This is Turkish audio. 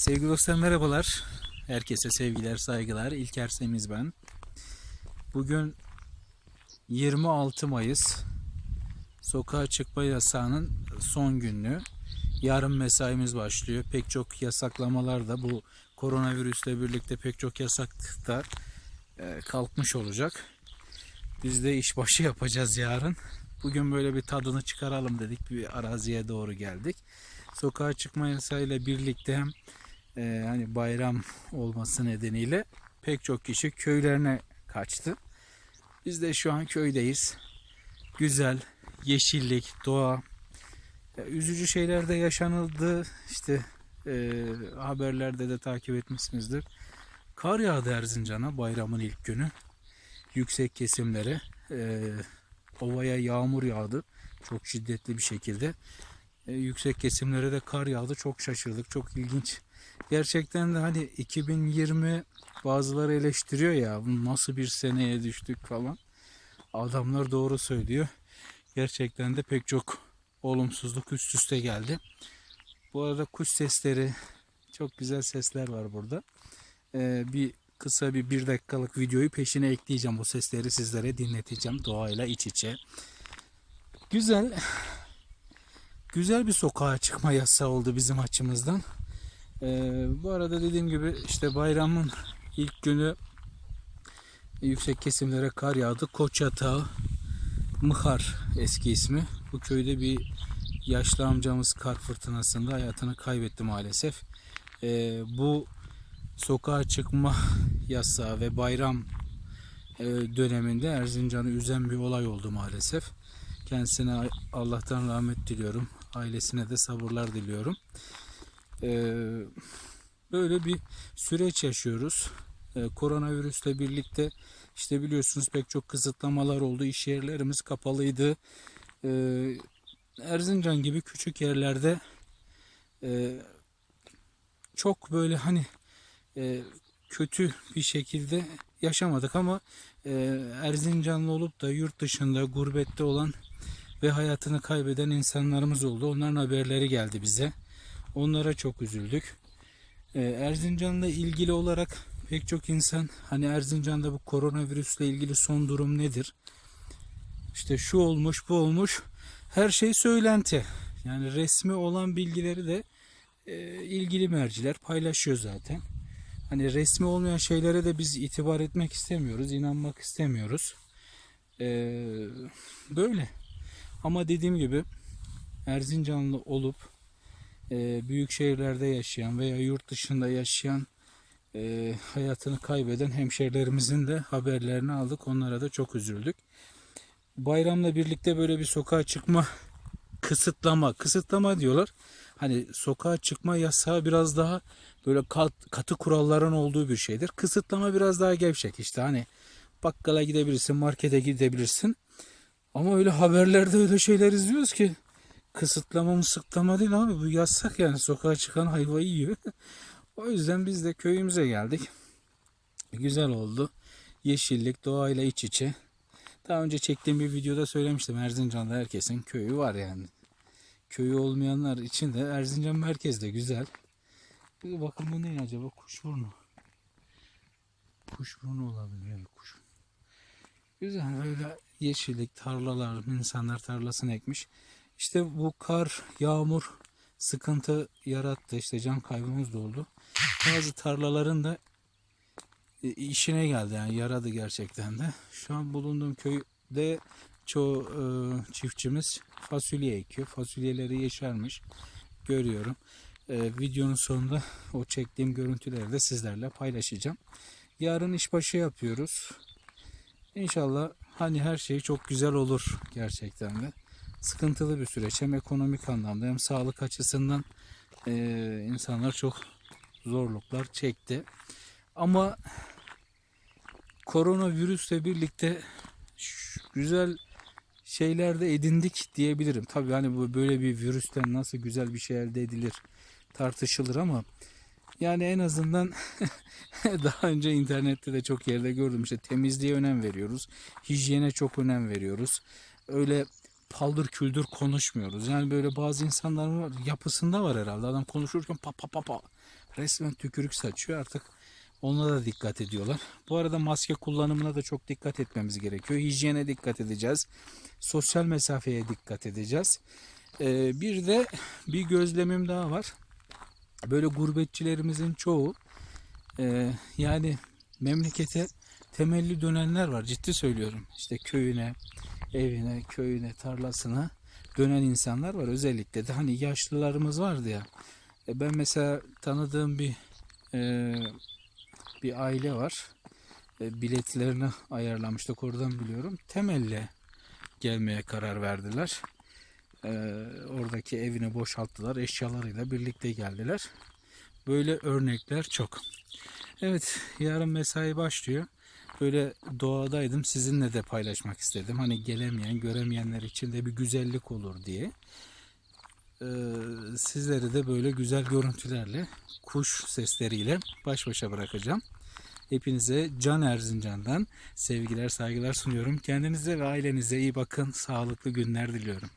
Sevgili dostlar merhabalar. Herkese sevgiler, saygılar. İlker Semiz ben. Bugün 26 Mayıs. Sokağa çıkma yasağının son günü. Yarın mesaimiz başlıyor. Pek çok yasaklamalar da bu koronavirüsle birlikte pek çok yasak da e, kalkmış olacak. Biz de işbaşı yapacağız yarın. Bugün böyle bir tadını çıkaralım dedik. Bir araziye doğru geldik. Sokağa çıkma yasağıyla birlikte hem e, hani bayram olması nedeniyle pek çok kişi köylerine kaçtı. Biz de şu an köydeyiz. Güzel, yeşillik, doğa. Ya, üzücü şeyler de yaşanıldı. İşte e, haberlerde de takip etmişsinizdir. Kar yağdı Erzincan'a bayramın ilk günü. Yüksek kesimlere. E, ovaya yağmur yağdı. Çok şiddetli bir şekilde. E, yüksek kesimlere de kar yağdı. Çok şaşırdık. Çok ilginç. Gerçekten de hani 2020 bazıları eleştiriyor ya "Bu nasıl bir seneye düştük falan. Adamlar doğru söylüyor. Gerçekten de pek çok olumsuzluk üst üste geldi. Bu arada kuş sesleri çok güzel sesler var burada. Ee, bir kısa bir bir dakikalık videoyu peşine ekleyeceğim. Bu sesleri sizlere dinleteceğim doğayla iç içe. Güzel. Güzel bir sokağa çıkma yasağı oldu bizim açımızdan. Ee, bu arada dediğim gibi işte bayramın ilk günü yüksek kesimlere kar yağdı. Koç Yatağı, Mıhar eski ismi. Bu köyde bir yaşlı amcamız kar fırtınasında hayatını kaybetti maalesef. Ee, bu sokağa çıkma yasağı ve bayram e, döneminde Erzincan'ı üzen bir olay oldu maalesef. Kendisine Allah'tan rahmet diliyorum. Ailesine de sabırlar diliyorum. Ee, böyle bir süreç yaşıyoruz. Ee, koronavirüsle birlikte işte biliyorsunuz pek çok kısıtlamalar oldu. İş yerlerimiz kapalıydı. Ee, Erzincan gibi küçük yerlerde e, çok böyle hani e, kötü bir şekilde yaşamadık ama e, Erzincanlı olup da yurt dışında gurbette olan ve hayatını kaybeden insanlarımız oldu. Onların haberleri geldi bize. Onlara çok üzüldük. Ee, Erzincan'la ilgili olarak pek çok insan hani Erzincan'da bu koronavirüsle ilgili son durum nedir? İşte şu olmuş bu olmuş her şey söylenti. Yani resmi olan bilgileri de e, ilgili merciler paylaşıyor zaten. Hani resmi olmayan şeylere de biz itibar etmek istemiyoruz, inanmak istemiyoruz. Ee, böyle. Ama dediğim gibi Erzincanlı olup e, büyük şehirlerde yaşayan veya yurt dışında yaşayan e, hayatını kaybeden hemşerilerimizin de haberlerini aldık. Onlara da çok üzüldük. Bayramla birlikte böyle bir sokağa çıkma kısıtlama, kısıtlama diyorlar. Hani sokağa çıkma yasağı biraz daha böyle kat, katı kuralların olduğu bir şeydir. Kısıtlama biraz daha gevşek işte hani bakkala gidebilirsin, markete gidebilirsin. Ama öyle haberlerde öyle şeyler izliyoruz ki kısıtlama mı sıklama değil abi bu yasak yani sokağa çıkan hayvayı yiyor. o yüzden biz de köyümüze geldik. Güzel oldu. Yeşillik doğayla iç içe. Daha önce çektiğim bir videoda söylemiştim Erzincan'da herkesin köyü var yani. Köyü olmayanlar için de Erzincan merkezde güzel. Bakın bu ne acaba kuşburnu. Kuşburnu olabilir yani kuş. Güzel böyle yeşillik tarlalar insanlar tarlasını ekmiş. İşte bu kar, yağmur sıkıntı yarattı. İşte can kaybımız da oldu. Bazı tarlaların da e, işine geldi yani yaradı gerçekten de. Şu an bulunduğum köyde çoğu e, çiftçimiz fasulye ekiyor. Fasulyeleri yeşermiş. Görüyorum. E, videonun sonunda o çektiğim görüntüleri de sizlerle paylaşacağım. Yarın işbaşı yapıyoruz. İnşallah hani her şey çok güzel olur gerçekten de sıkıntılı bir süreç. Hem ekonomik anlamda hem sağlık açısından e, insanlar çok zorluklar çekti. Ama koronavirüsle birlikte güzel şeyler de edindik diyebilirim. Tabii hani bu böyle bir virüsten nasıl güzel bir şey elde edilir tartışılır ama yani en azından daha önce internette de çok yerde gördüm işte temizliğe önem veriyoruz. Hijyene çok önem veriyoruz. Öyle paldır küldür konuşmuyoruz. Yani böyle bazı insanların var, yapısında var herhalde. Adam konuşurken pa pa pa pa resmen tükürük saçıyor artık. Ona da dikkat ediyorlar. Bu arada maske kullanımına da çok dikkat etmemiz gerekiyor. Hijyene dikkat edeceğiz. Sosyal mesafeye dikkat edeceğiz. Ee, bir de bir gözlemim daha var. Böyle gurbetçilerimizin çoğu e, yani memlekete temelli dönenler var. Ciddi söylüyorum. İşte köyüne, evine, köyüne, tarlasına dönen insanlar var. Özellikle de hani yaşlılarımız vardı ya. E, ben mesela tanıdığım bir e, bir aile var. E, biletlerini ayarlamıştık oradan biliyorum. Temelli gelmeye karar verdiler. E, oradaki evini boşalttılar. Eşyalarıyla birlikte geldiler. Böyle örnekler çok. Evet yarın mesai başlıyor. Böyle doğadaydım sizinle de paylaşmak istedim. Hani gelemeyen göremeyenler için de bir güzellik olur diye. Ee, sizleri de böyle güzel görüntülerle kuş sesleriyle baş başa bırakacağım. Hepinize Can Erzincan'dan sevgiler saygılar sunuyorum. Kendinize ve ailenize iyi bakın. Sağlıklı günler diliyorum.